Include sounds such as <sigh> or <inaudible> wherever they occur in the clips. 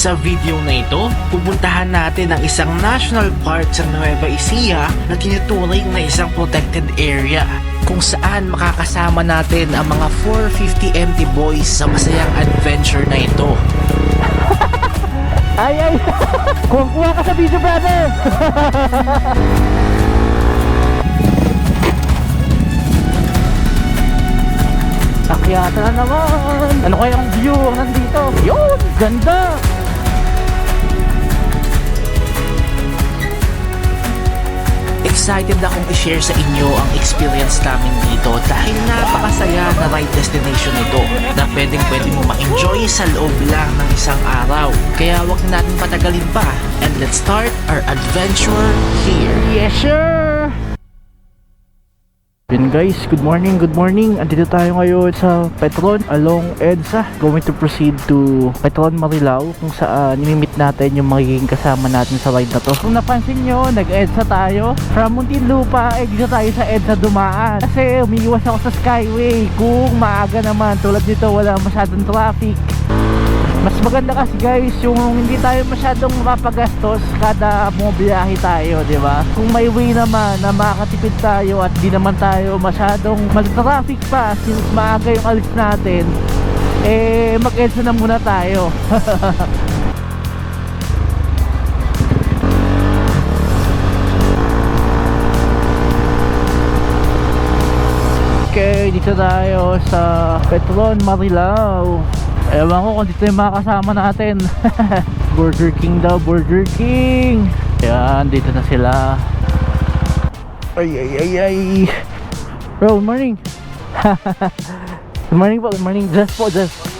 Sa video na ito, pupuntahan natin ang isang national park sa Nueva Ecija na tinuturing na isang protected area kung saan makakasama natin ang mga 450 empty boys sa masayang adventure na ito. <laughs> Ay, ay! Kuha ka sa video, brother! <laughs> Akyata na naman! Ano kayang view ang nandito? Yun! Ganda! Excited akong i-share sa inyo ang experience namin dito dahil napakasaya na ride destination ito na pwedeng pwede mo ma-enjoy sa loob lang ng isang araw. Kaya wag na natin patagalin pa and let's start our adventure here. Yes, sir! Yun guys, good morning, good morning. Andito tayo ngayon sa Petron along EDSA. Going to proceed to Petron Marilao kung saan nimimit natin yung magiging kasama natin sa ride na to. Kung napansin nyo, nag-EDSA tayo. From Muntinlupa, exit tayo sa EDSA dumaan. Kasi umiiwas ako sa Skyway. Kung maaga naman, tulad dito wala masyadong traffic. Mas maganda kasi guys yung hindi tayo masyadong mapapagastos kada bumabiyahe tayo, di ba? Kung may way naman na makakatipid tayo at di naman tayo masyadong mag-traffic pa since maaga yung alis natin, eh mag-EDSA na muna tayo. <laughs> Okay, dito tayo sa Petron Marilao. Ewan ko kung dito yung mga kasama natin. <laughs> Burger King daw, Burger King. Yan, dito na sila. Ay, ay, ay, ay. Bro, good morning. <laughs> good morning po, good morning. Just po, just.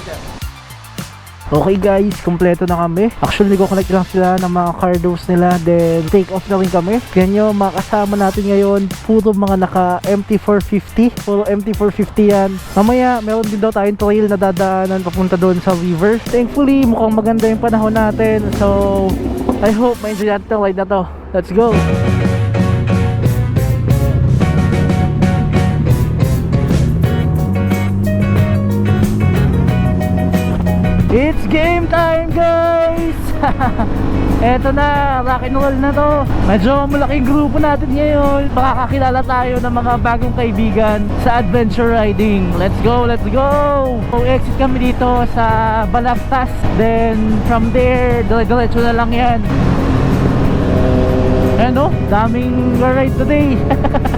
Okay guys, kompleto na kami. Actually, nag-collect lang sila ng mga cardos nila. Then, take off na rin kami. Kaya nyo, mga kasama natin ngayon, puro mga naka MT450. Puro MT450 yan. Mamaya, meron din daw tayong trail na dadaanan papunta doon sa river. Thankfully, mukhang maganda yung panahon natin. So, I hope ma-enjoy natin itong ride na to. Let's go! Game time guys! <laughs> Eto na, rock and roll na to. Medyo malaking grupo natin ngayon. Makakakilala tayo ng mga bagong kaibigan sa adventure riding. Let's go, let's go! So, exit kami dito sa Balagtas. Then from there, dire-diretso na lang yan. Ano, daming ride today.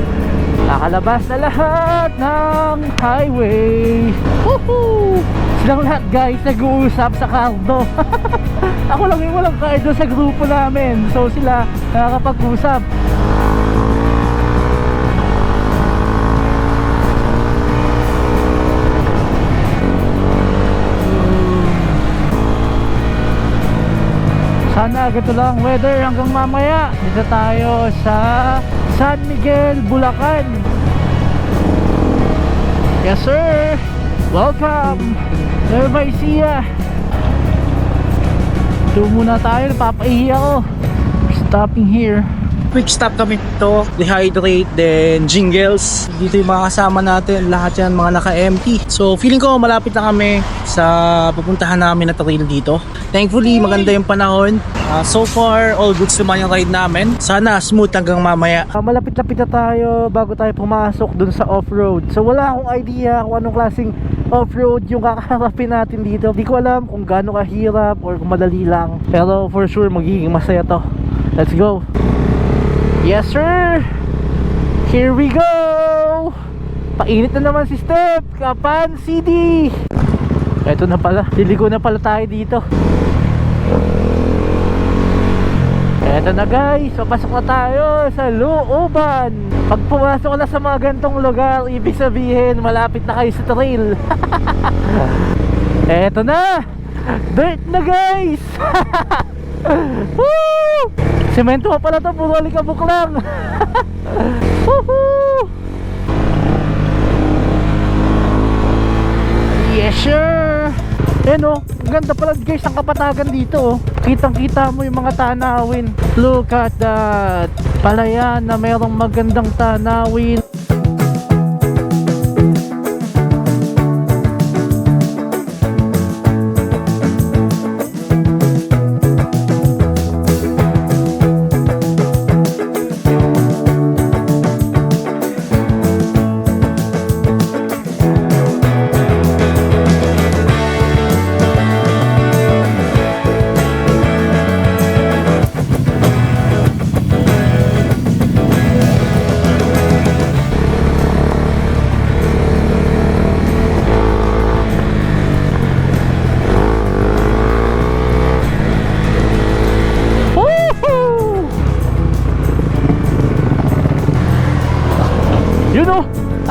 <laughs> Nakalabas na lahat ng highway. Woohoo! Silang lahat guys nag-uusap sa cardo. <laughs> Ako lang yung walang cardo sa grupo namin. So sila nakakapag-usap. Sana ganito lang weather hanggang mamaya. Dito tayo sa San Miguel, Bulacan. Yes sir! Welcome! Nueva Ecija! Ito muna tayo, napapaihi ako. Stopping here. quick stop kami dito, dehydrate, then jingles. Dito yung mga kasama natin, lahat yan mga naka-empty. So feeling ko malapit na kami sa pupuntahan namin na trail dito. Thankfully, maganda yung panahon. Ah, so far, all goods naman yung ride namin. Sana smooth hanggang mamaya. Ah, malapit-lapit na tayo bago tayo pumasok dun sa off-road. So wala akong idea kung anong klaseng off-road yung kakaharapin natin dito. Di ko alam kung gaano kahirap or kung madali lang. Pero for sure magiging masaya to. Let's go! Yes sir! Here we go! Painit na naman si Step! Kapan CD! Eto na pala. Liligo na pala tayo dito. Eto na guys, papasok na tayo sa looban. Pag pumasok na sa mga gantong lugar, ibig sabihin malapit na kayo sa trail. <laughs> Eto na! Dirt na guys! <laughs> Woo! Semento pa pala to, puro alikabok lang. <laughs> Yes sir! Eh no, ganda pala guys ang kapatagan dito oh. Kitang kita mo yung mga tanawin. Look at that. Palayan na merong magandang tanawin.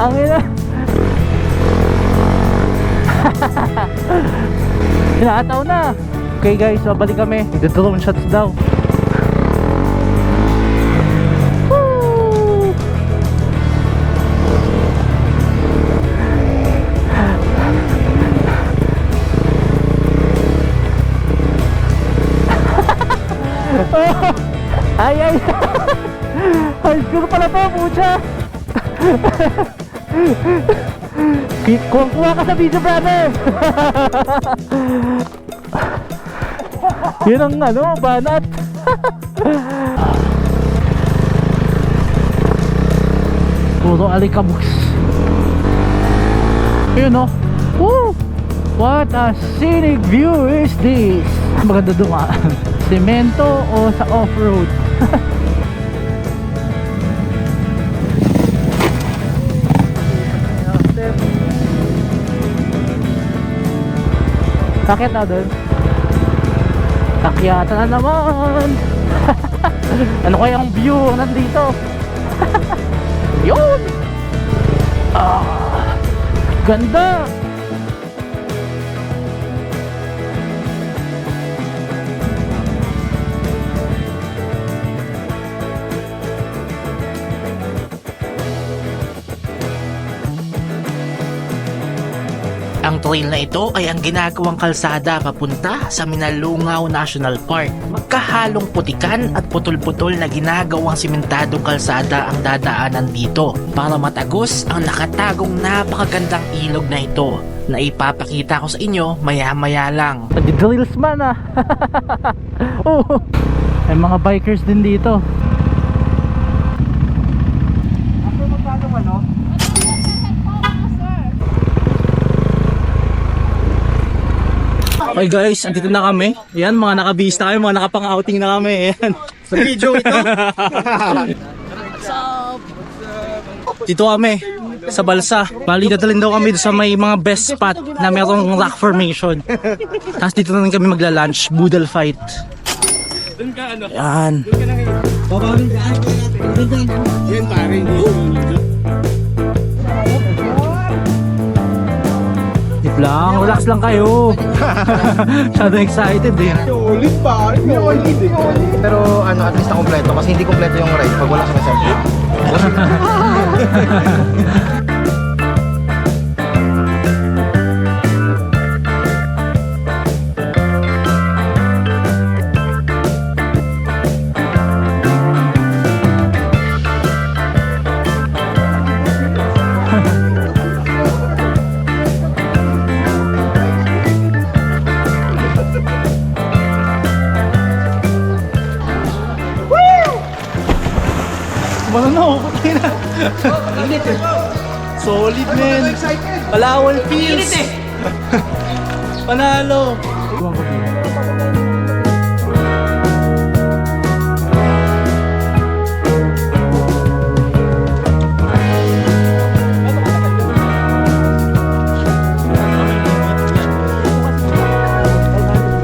Ang ina. Hinataw na. Okay guys, babalik kami. Magda-drone shots daw. <laughs> Ay ay <laughs> high school pala to pucha <laughs> Ki- kuha ka sa video brother <laughs> yun ang ano banat <laughs> puro alikabuks yun no Woo! What a scenic view is this? Maganda dumaan. <laughs> Semento o sa off-road? Sakit na doon. Akyata na naman. <laughs> ano kayang view nandito? <laughs> Yun! Ah, ganda! Ang trail na ito ay ang ginagawang kalsada papunta sa Minalungaw National Park. Magkahalong putikan at putol-putol na ginagawang simentadong kalsada ang dadaanan dito para matagos ang nakatagong napakagandang ilog na ito na ipapakita ko sa inyo maya-maya lang. Nag-drills man ah. <laughs> Oo. May mga bikers din dito. Okay guys, andito na kami. Ayan, mga nakabihis na kami, mga nakapang-outing na kami. Ayan. Sa video ito. <laughs> Dito kami, sa Balsa. Bali, dadalhin daw kami sa may mga best spot na merong rock formation. Tapos dito na rin kami magla-lunch, boodle fight. Ayan. Tip relax lang kayo. <laughs> Masyado excited eh. Pero ano, at least na kompleto kasi hindi kompleto yung ride pag wala sa messenger. Wala na, okay <laughs> na. Solid man. Palawan feels. <laughs> Panalo.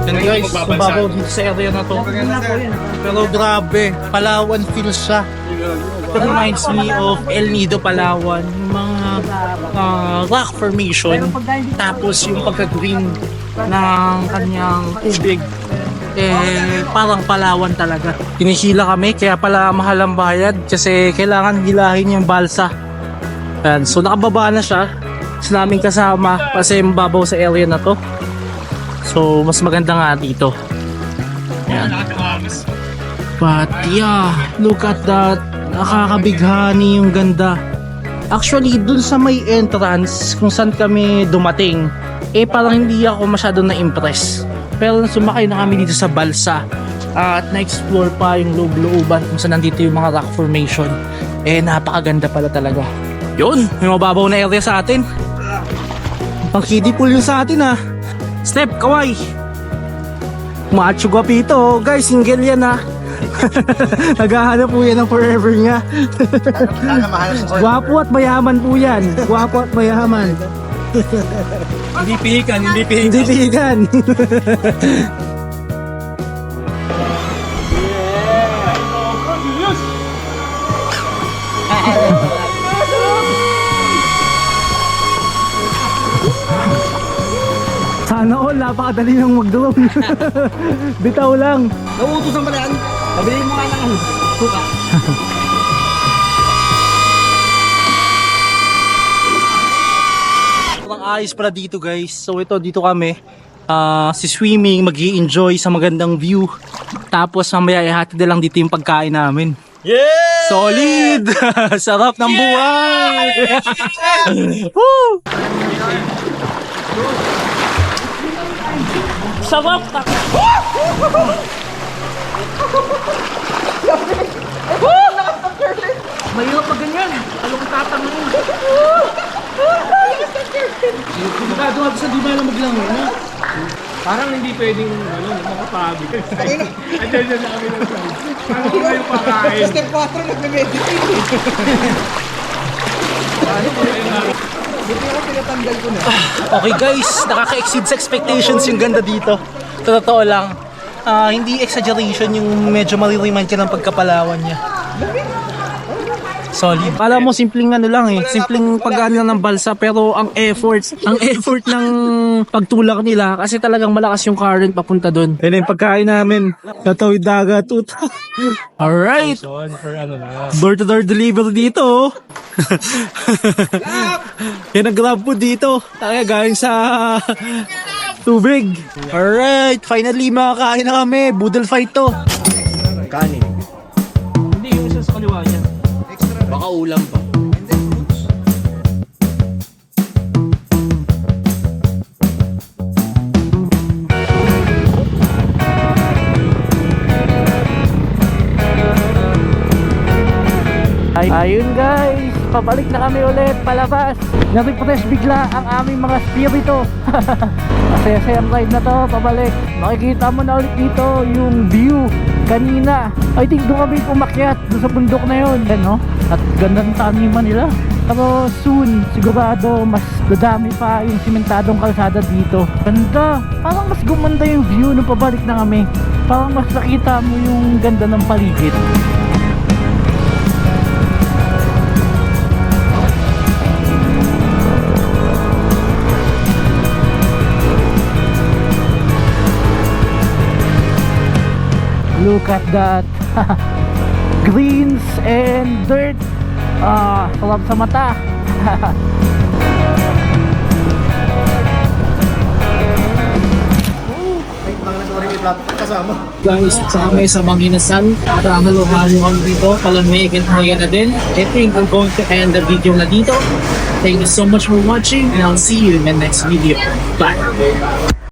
Yan guys, mababaw dito sa area na to. Pero grabe, Palawan feels siya. Reminds me of El Nido, Palawan. Yung mga ah, rock formation. Tapos yung pagka-green ng kanyang tubig. Eh, parang Palawan talaga. Pinihila kami, kaya pala mahal ang bayad. Kasi kailangan hilahin yung balsa. Ayan, so nakababa na siya. Sa naming kasama kasi mababaw sa area na to. So, mas maganda nga dito. Ayan. But yeah, look at that. Nakakabighani yung ganda. Actually, dun sa may entrance, kung saan kami dumating, eh parang hindi ako masyado na-impress. Pero nung sumakay na kami dito sa Balsa, at na-explore pa yung loob-looban kung saan nandito yung mga rock formation, eh napakaganda pala talaga. Yun, may mababaw na area sa atin. Pang kiddie pool yung sa atin ah. Step, kaway. Macho guwapito. Guys, single yan ha. <laughs> Naghahanap po yan ng forever niya. Gwapo at mayaman po yan. Gwapo at mayaman. hindi pihikan, hindi pihikan. Hindi pihikan. Sana all, napakadali ng magdurog. <laughs> Bitaw lang. Nauutos ang balaan. Pabilihin mo nga ng ano. Suka. Sobrang ayos pala dito guys. So ito, dito kami. ah si swimming, mag enjoy sa magandang view. Tapos mamaya ihati na lang dito yung pagkain namin. Yeah! Solid! <laughs> Sarap ng buhay! <laughs> Woo! Sarap! <laughs> Mahirap pa ganyan. Along tatangan. Sigurado nga sa di ba lang maglango na. Parang hindi pwedeng ano, makapagod. Andiyan dyan na kami ng side. Paano ko kayo pakain? Step 4 nagme-meditate. Buti ako pinatanggal ko na. Okay guys, nakaka-exceed sa expectations yung ganda dito. Totoo lang, ah, hindi exaggeration yung medyo maririman ka ng pagkapalawan niya. Solid. Alam mo, simpleng ano lang eh. Simpleng pag-ano lang ng balsa pero ang effort, ang effort ng pagtulak nila kasi talagang malakas yung current papunta doon. Yan yung pagkain namin. Tatawid dagat. Tuta. <laughs> Alright. Ano na. Door to door delivery dito. oh. <laughs> Yan ang grab food dito. Kaya galing sa tubig. Alright, finally makakain na kami. Boodle fight to. Kanin. Hindi, yung isa sa kaliwa niya. Baka ulam pa. Ay, ayun guys, pabalik na kami ulit palabas. Na-refresh bigla ang aming mga spirito. <laughs> Masaya-sayang ride na to, pabalik. Makikita mo na ulit dito yung view kanina. I think doon kami umakyat, doon sa bundok na yun. Yan, no? At ganda ng taniman nila. Pero soon, sigurado mas dadami pa yung simentadong kalsada dito. Ganda! Parang mas gumanda yung view nung pabalik na kami. Parang mas nakita mo yung ganda ng paligid. Look at that. <laughs> Greens and dirt. Ah, sarap sa mata. <laughs> Kasama. Guys, sa kami sa Manginasan. Travel halo kami dito. Palamig and haya na din. I think I'm going to end the video na dito. Thank you so much for watching and I'll see you in the next video. Bye!